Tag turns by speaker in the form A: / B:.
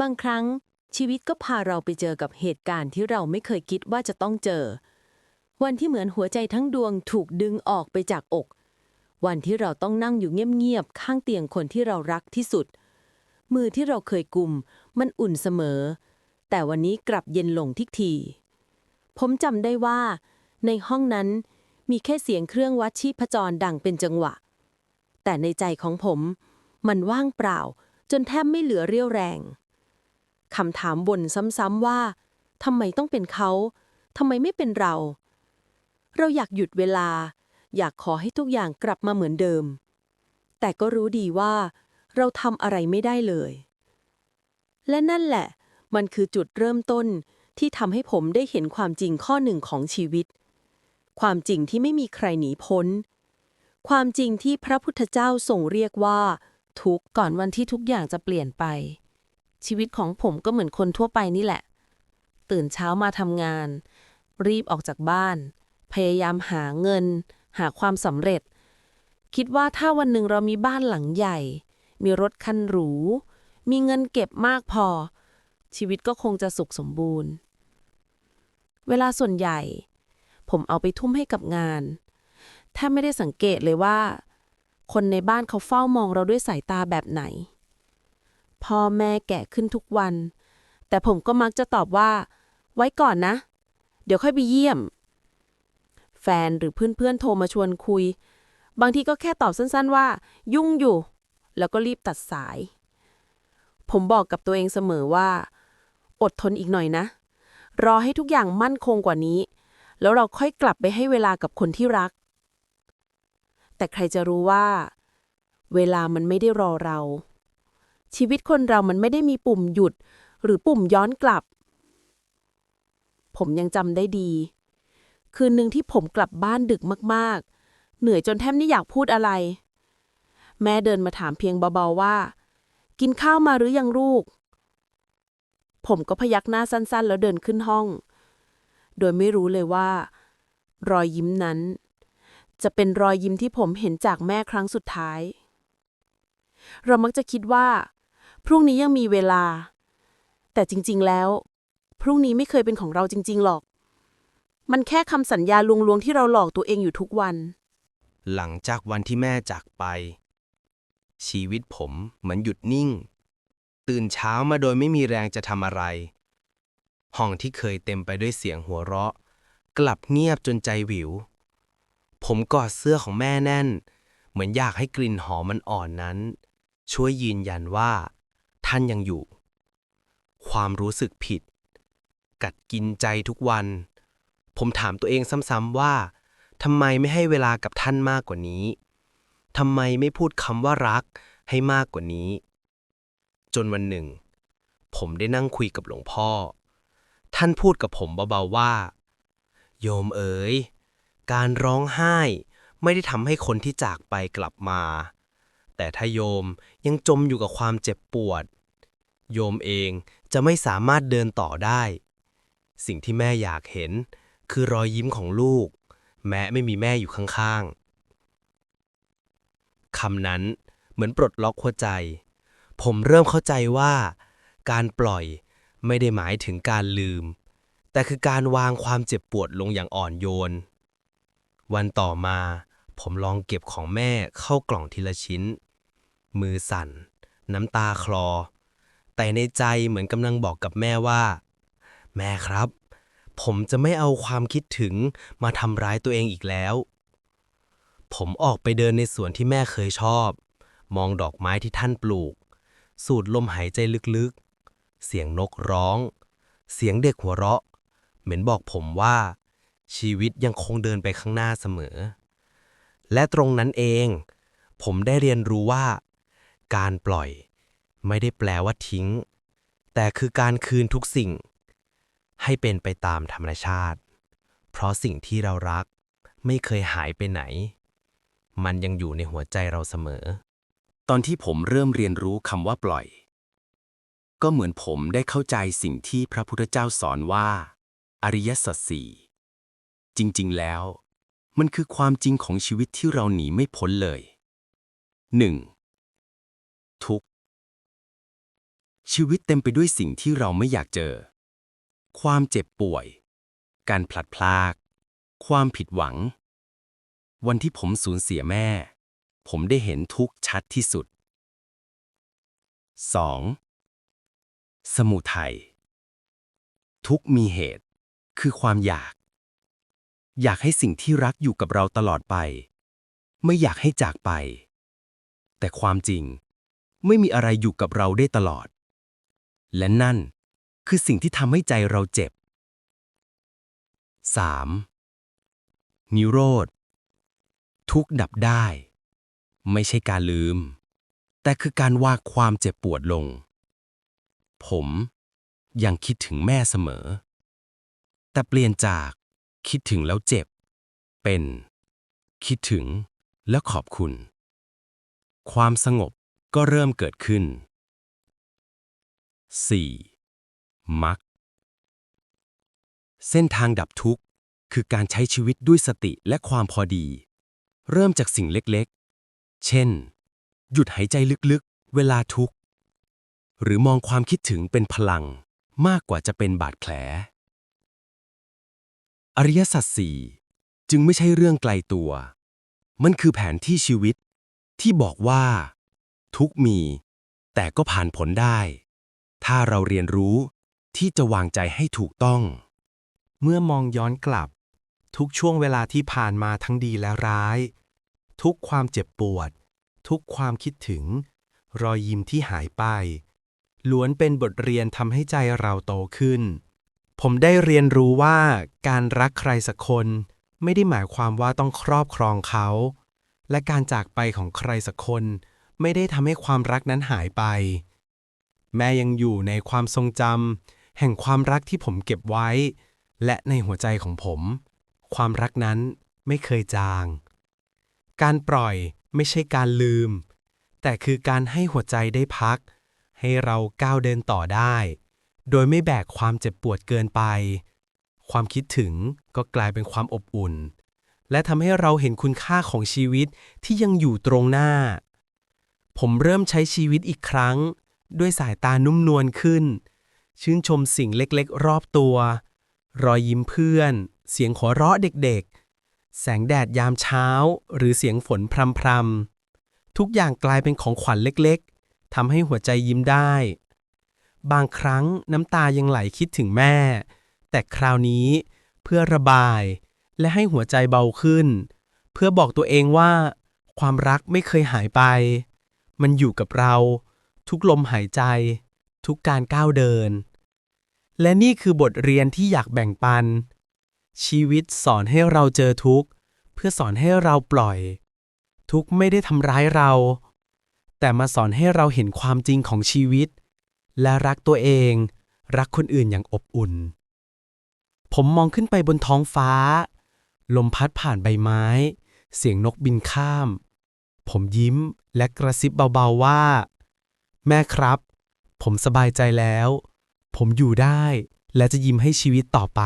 A: บางครั้งชีวิตก็พาเราไปเจอกับเหตุการณ์ที่เราไม่เคยคิดว่าจะต้องเจอ วันที่เหมือนหัวใจทั้งดวงถูกดึงออกไปจากอก วันที่เราต้องนั่งอยู่เงียบๆข้างเตียงคนที่เรารักที่สุด มือที่เราเคยกุม มันอุ่นเสมอ แต่วันนี้กลับเย็นลงทิกที ผมจำได้ว่า ในห้องนั้นมีแค่เสียงเครื่องวัดชีพจรดังเป็นจังหวะ แต่ในใจของผม มันว่างเปล่า จนแทบไม่เหลือเรี่ยวแรง คำถามวนซ้ำๆว่าทำไมต้องเป็นเขาทำไมไม่เป็นเรา เราอยากหยุดเวลา อยากขอให้ทุกอย่างกลับมาเหมือนเดิม แต่ก็รู้ดีว่า เราทำอะไรไม่ได้เลย และนั่นแหละ มันคือจุดเริ่มต้นที่ทำให้ผมได้เห็นความจริงข้อหนึ่งของชีวิต ความจริงที่ไม่มีใครหนีพ้น ความจริงที่พระพุทธเจ้าทรงเรียกว่า ทุกข์ก่อนวันที่ทุกอย่างจะเปลี่ยนไป ชีวิตของผมก็เหมือนคนทั่วไปนี่แหละ ตื่นเช้ามาทำงาน รีบออกจากบ้าน พยายามหาเงิน หาความสำเร็จ คิดว่าถ้าวันหนึ่งเรามีบ้านหลังใหญ่ มีรถคันหรู มีเงินเก็บมากพอ ชีวิตก็คงจะสุขสมบูรณ์ เวลาส่วนใหญ่ ผมเอาไปทุ่มให้กับงานแทบไม่ได้สังเกตเลยว่า คนในบ้านเขาเฝ้ามองเราด้วยสายตาแบบไหน พ่อแม่แก่ขึ้นทุกวัน แต่ผมก็มักจะตอบว่า ไว้ก่อนนะ เดี๋ยวค่อยไปเยี่ยม แฟนหรือเพื่อนๆโทรมาชวนคุย บางทีก็แค่ตอบสั้นๆว่า ยุ่งอยู่ แล้วก็รีบตัดสาย ผมบอกกับตัวเองเสมอว่า อดทนอีกหน่อยนะ รอให้ทุกอย่างมั่นคงกว่านี้ แล้วเราค่อยกลับไปให้เวลากับคนที่รัก แต่ใครจะรู้ว่า เวลามันไม่ได้รอเรา ชีวิตคนเรามันไม่ได้มีปุ่มหยุด หรือปุ่มย้อนกลับ ผมยังจำได้ดี คืนหนึ่งที่ผมกลับบ้านดึกมากๆ เหนื่อยจนแทบไม่อยากพูดอะไร แม่เดินมาถามเพียงเบาๆว่า กินข้าวมาหรือยังลูก ผมก็พยักหน้าสั้นๆ แล้วเดินขึ้นห้อง โดยไม่รู้เลยว่า รอยยิ้มนั้น จะเป็นรอยยิ้มที่ผมเห็นจากแม่ครั้งสุดท้ายเรามักจะคิดว่า พรุ่งนี้ยังมีเวลา แต่จริง ๆ แล้ว พรุ่งนี้ไม่เคยเป็นของเราจริง ๆ หรอก มันแค่คำสัญญาลวงๆที่เราหลอกตัวเองอยู่ทุกวัน
B: หลังจากวันที่แม่จากไป ชีวิตผมเหมือนหยุดนิ่ง ตื่นเช้ามาโดยไม่มีแรงจะทำอะไร ห้องที่เคยเต็มไปด้วยเสียงหัวเราะ กลับเงียบจนใจหวิว ผมกอดเสื้อของแม่แน่น เหมือนอยากให้กลิ่นหอมมันอ่อนนั้น ช่วยยืนยันว่า ท่านยังอยู่ ความรู้สึกผิด กัดกินใจทุกวัน ผมถามตัวเองซ้ำๆว่าทำไมไม่ให้เวลากับท่านมากกว่านี้ทำไมไม่พูดคำว่ารักให้มากกว่านี้ จนวันหนึ่ง ผมได้นั่งคุยกับหลวงพ่อ ท่านพูดกับผมเบาๆว่า โยมเอ๋ย การร้องไห้ไม่ได้ทำให้คนที่จากไปกลับมา แต่ถ้าโยมยังจมอยู่กับความเจ็บปวด โยมเองจะไม่สามารถเดินต่อได้ สิ่งที่แม่อยากเห็น คือรอยยิ้มของลูก แม้ไม่มีแม่อยู่ข้างๆคำนั้นเหมือนปลดล็อกหัวใจ ผมเริ่มเข้าใจว่า การปล่อยไม่ได้หมายถึงการลืม แต่คือการวางความเจ็บปวดลงอย่างอ่อนโยน วันต่อมา ผมลองเก็บของแม่เข้ากล่องทีละชิ้น มือสั่น น้ำตาคลอ แต่ในใจเหมือนกำลังบอกกับแม่ว่า แม่ครับ ผมจะไม่เอาความคิดถึงมาทำร้ายตัวเองอีกแล้ว ผมออกไปเดินในสวนที่แม่เคยชอบ มองดอกไม้ที่ท่านปลูก สูดลมหายใจลึกๆ เสียงนกร้อง เสียงเด็กหัวเราะ เหมือนบอกผมว่า ชีวิตยังคงเดินไปข้างหน้าเสมอ และตรงนั้นเอง ผมได้เรียนรู้ว่า การปล่อย ไม่ได้แปลว่าทิ้ง แต่คือการคืนทุกสิ่ง ให้เป็นไปตามธรรมชาติ เพราะสิ่งที่เรารักไม่เคยหายไปไหน มันยังอยู่ในหัวใจเราเสมอ
C: ตอนที่ผมเริ่มเรียนรู้คำว่าปล่อย ก็เหมือนผมได้เข้าใจสิ่งที่พระพุทธเจ้าสอนว่า อริยสัจสี่จริง ๆ แล้ว มันคือความจริงของชีวิตที่เราหนีไม่พ้นเลย 1. ทุก ชีวิตเต็มไปด้วยสิ่งที่เราไม่อยากเจอ ความเจ็บป่วย การพลัดพราก ความผิดหวัง วันที่ผมสูญเสียแม่ ผมได้เห็นทุกชัดที่สุด 2. สมุทัย ทุกมีเหตุ คือความอยาก อยากให้สิ่งที่รักอยู่กับเราตลอดไป ไม่อยากให้จากไป แต่ความจริง ไม่มีอะไรอยู่กับเราได้ตลอด และนั่นคือสิ่งที่ทำให้ใจเราเจ็บ 3. นิโรธ ทุกดับได้ ไม่ใช่การลืม แต่คือการวางความเจ็บปวดลง ผมยังคิดถึงแม่เสมอ แต่เปลี่ยนจากคิดถึงแล้วเจ็บ เป็น คิดถึงแล้วขอบคุณ ความสงบก็เริ่มเกิดขึ้น 4. มักเส้นทางดับทุกข์ คือการใช้ชีวิตด้วยสติและความพอดี เริ่มจากสิ่งเล็กๆ เช่น หยุดหายใจลึกๆ เวลาทุกข์ หรือมองความคิดถึงเป็นพลังมากกว่าจะเป็นบาดแผล อริยสัจสี่จึงไม่ใช่เรื่องไกลตัว มันคือแผนที่ชีวิตที่บอกว่า ทุกมี แต่ก็ผ่านผลได้ ถ้าเราเรียนรู้ที่จะวางใจให้ถูกต้อง
B: เมื่อมองย้อนกลับ ทุกช่วงเวลาที่ผ่านมาทั้งดีและร้าย ทุกความเจ็บปวด ทุกความคิดถึง รอยยิ้มที่หายไป ล้วนเป็นบทเรียนทำให้ใจเราโตขึ้น ผมได้เรียนรู้ว่าการรักใครสักคน ไม่ได้หมายความว่าต้องครอบครองเขา และการจากไปของใครสักคน ไม่ได้ทำให้ความรักนั้นหายไป แม่ยังอยู่ในความทรงจำแห่งความรักที่ผมเก็บไว้ และในหัวใจของผม ความรักนั้นไม่เคยจาง การปล่อยไม่ใช่การลืม แต่คือการให้หัวใจได้พัก ให้เราก้าวเดินต่อได้ โดยไม่แบกความเจ็บปวดเกินไป ความคิดถึงก็กลายเป็นความอบอุ่น และทำให้เราเห็นคุณค่าของชีวิตที่ยังอยู่ตรงหน้า ผมเริ่มใช้ชีวิตอีกครั้ง ด้วยสายตานุ่มนวลขึ้น ชื่นชมสิ่งเล็กๆ รอบตัว รอยยิ้มเพื่อน เสียงหัวเราะเด็กๆ แสงแดดยามเช้า หรือเสียงฝนพรำๆ ทุกอย่างกลายเป็นของขวัญเล็กๆทำให้หัวใจยิ้มได้ บางครั้งน้ำตายังไหลคิดถึงแม่ แต่คราวนี้เพื่อระบาย และให้หัวใจเบาขึ้น เพื่อบอกตัวเองว่า ความรักไม่เคยหายไป มันอยู่กับเรา ทุกลมหายใจ ทุกการก้าวเดิน และนี่คือบทเรียนที่อยากแบ่งปัน ชีวิตสอนให้เราเจอทุกข์ เพื่อสอนให้เราปล่อย ทุกข์ไม่ได้ทำร้ายเรา แต่มาสอนให้เราเห็นความจริงของชีวิต และรักตัวเอง รักคนอื่นอย่างอบอุ่น ผมมองขึ้นไปบนท้องฟ้า ลมพัดผ่านใบไม้ เสียงนกบินข้าม ผมยิ้มและกระซิบเบาๆว่า แม่ครับ ผมสบายใจแล้ว ผมอยู่ได้ และจะยิ้มให้ชีวิตต่อไป